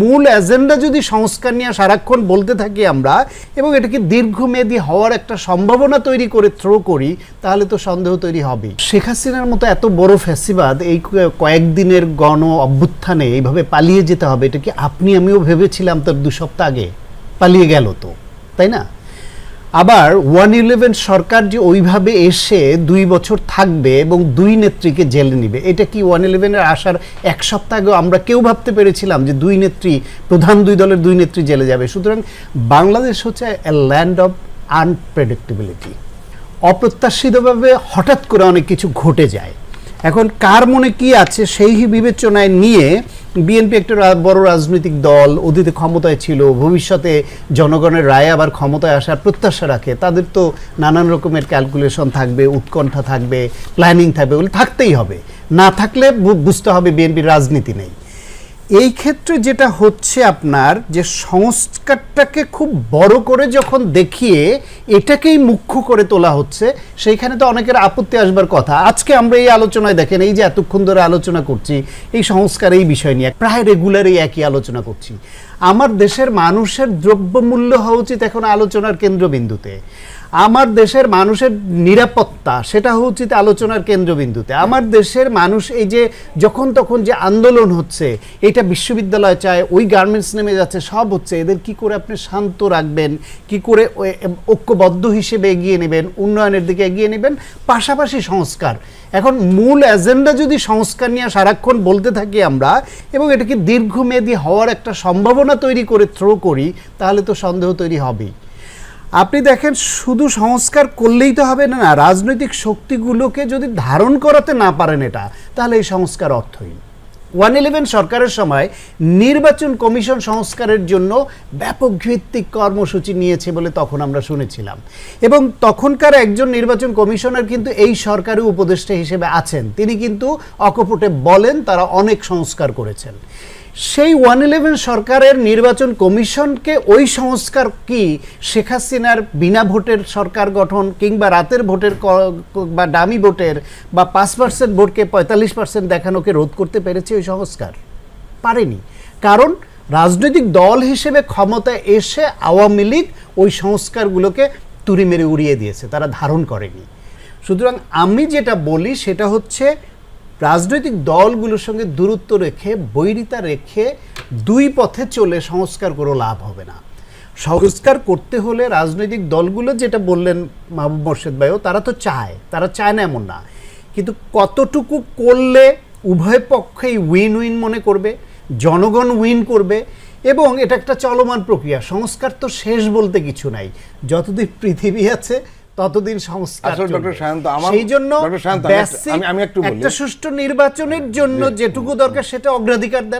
মূল এজেন্ডা যদি সংস্কার নিয়ে সারাক্ষণ বলতে থাকি আমরা, এবং এটাকে দীর্ঘমেয়াদী হওয়ার একটা সম্ভাবনা তৈরি করে থ্রো করি, তাহলে তো সন্দেহ তৈরি হবেই। শেখ হাসিনার মতো এত বড় ফ্যাসিবাদ, এই কয়েকদিনের গণ অভ্যুত্থানে এইভাবে পালিয়ে যেতে হবে, এটা কি আপনি আমিও ভেবেছিলাম তার দু সপ্তাহ আগে? পালিয়ে গেল তো, তাই না? আবার ওয়ান ইলেভেন সরকার যে ওইভাবে এসে দুই বছর থাকবে এবং দুই নেত্রীকে জেলে নিবে, এটা কি ওয়ান ইলেভেনের আসার এক সপ্তাহ আগেও আমরা কেউ ভাবতে পেরেছিলাম যে দুই নেত্রী, প্রধান দুই দলের দুই নেত্রী জেলে যাবে। সুতরাং বাংলাদেশ হচ্ছে এ ল্যান্ড অফ আনপ্রেডিক্টেবিলিটি অপ্রত্যাশিতভাবে হঠাৎ করে অনেক কিছু ঘটে যায়। এখন কার মনে কি আছে সেই বিবেচনায় নিয়ে বিএনপি একটা বড় রাজনৈতিক দল, অতীতে ক্ষমতায় ছিল, ভবিষ্যতে জনগণের রায় আবার ক্ষমতায় আসার প্রত্যাশা রাখে, তাদের তো নানান রকমের ক্যালকুলেশন থাকবে, উৎকণ্ঠা থাকবে প্ল্যানিং থাকবে, ওগুলো থাকতেই হবে। না থাকলে বুঝতে হবে বিএনপির রাজনীতি নেই। এই ক্ষেত্রে যেটা হচ্ছে আপনার, যে সংস্কারটাকে খুব বড় করে যখন দেখিয়ে এটাকেই মুখ্য করে তোলা হচ্ছে, সেইখানে তো অনেকের আপত্তি আসবার কথা। আজকে আমরা এই আলোচনায় দেখেন, এই যে এতক্ষণ ধরে আলোচনা করছি, এই সংস্কার, এই বিষয় নিয়ে প্রায় রেগুলারই একই আলোচনা করছি। আমার দেশের মানুষের দ্রব্যমূল্য হওয়া উচিত এখন আলোচনার কেন্দ্রবিন্দুতে। আমার দেশের মানুষের নিরাপত্তা, সেটা উচিত আলোচনার কেন্দ্রবিন্দুতে। আমার দেশের মানুষ এই যে যখন তখন যে আন্দোলন হচ্ছে, এটা বিশ্ববিদ্যালয় চায়, ওই গার্মেন্টস নেমে যাচ্ছে, সব হচ্ছে। এদের কি করে আপনি শান্ত রাখবেন? কি করে ঐক্যবদ্ধ হিসেবে এগিয়ে নেবেন? উন্নয়নের দিকে এগিয়ে নেবেন? পাশাপাশি সংস্কার। এখন মূল এজেন্ডা যদি সংস্কার নিয়ে সারাক্ষণ বলতে থাকি আমরা, এবং এটাকে দীর্ঘমেয়াদী হওয়ার একটা সম্ভাবনা তৈরি করে থ্রো করি, তাহলে তো সন্দেহ তৈরি হবেই। আপনি দেখেন, শুধু সংস্কার করলেই তো হবে না রাজনৈতিক শক্তিগুলোকে যদি ধারণ করাতে না পারেন এটা, তাহলে এই সংস্কার অর্থহীন। ওয়ান ইলেভেন সরকারের সময় নির্বাচন কমিশন সংস্কারের জন্য ব্যাপক ভিত্তিক কর্মসূচি নিয়েছে বলে তখন আমরা শুনেছিলাম। এবং তখনকার একজন নির্বাচন কমিশনার কিন্তু এই সরকারি উপদেষ্টা হিসেবে আছেন। তিনি কিন্তু অকপটে বলেন, তারা অনেক সংস্কার করেছেন। সেই ওয়ান ইলেভেন সরকারের নির্বাচন কমিশনকে ওই সংস্কার কি শেখ হাসিনার বিনা ভোটের সরকার গঠন কিংবা রাতের ভোটের বা ডামি ভোটের বা পাঁচ পার্সেন্ট ভোটকে পঁয়তাল্লিশ পার্সেন্ট দেখানোকে রোধ করতে পেরেছে ওই সংস্কার পারেনি। কারণ রাজনৈতিক দল হিসেবে ক্ষমতায় এসে আওয়ামী লীগ ওই সংস্কারগুলোকে তুড়ি মেরে উড়িয়ে দিয়েছে, তারা ধারণ করেনি। সুতরাং আমি যেটা বলি সেটা হচ্ছে রাজনৈতিক দলগুলোর সঙ্গে দূরত্ব রেখে, বৈরিতা রেখে দুই পথে চলে সংস্কার করে লাভ হবে না। সংস্কার করতে হলে রাজনৈতিক দলগুলো যেটা বললেন মাহবুব মোর্শেদ ভাইও, তারা তো চায়, তারা চায় না এমন না। কিন্তু কতটুকু করলে উভয় পক্ষেই উইন উইন মনে করবে জনগণ উইন করবে এবং এটা একটা চলমান প্রক্রিয়া। সংস্কার তো শেষ বলতে কিছু নাই। যতদিন পৃথিবী আছে ততদিন সংস্কার আমার- সেই জন্য। একটা সুষ্ঠু নির্বাচনের জন্য যেটুকু দরকার সেটা অগ্রাধিকার দেন।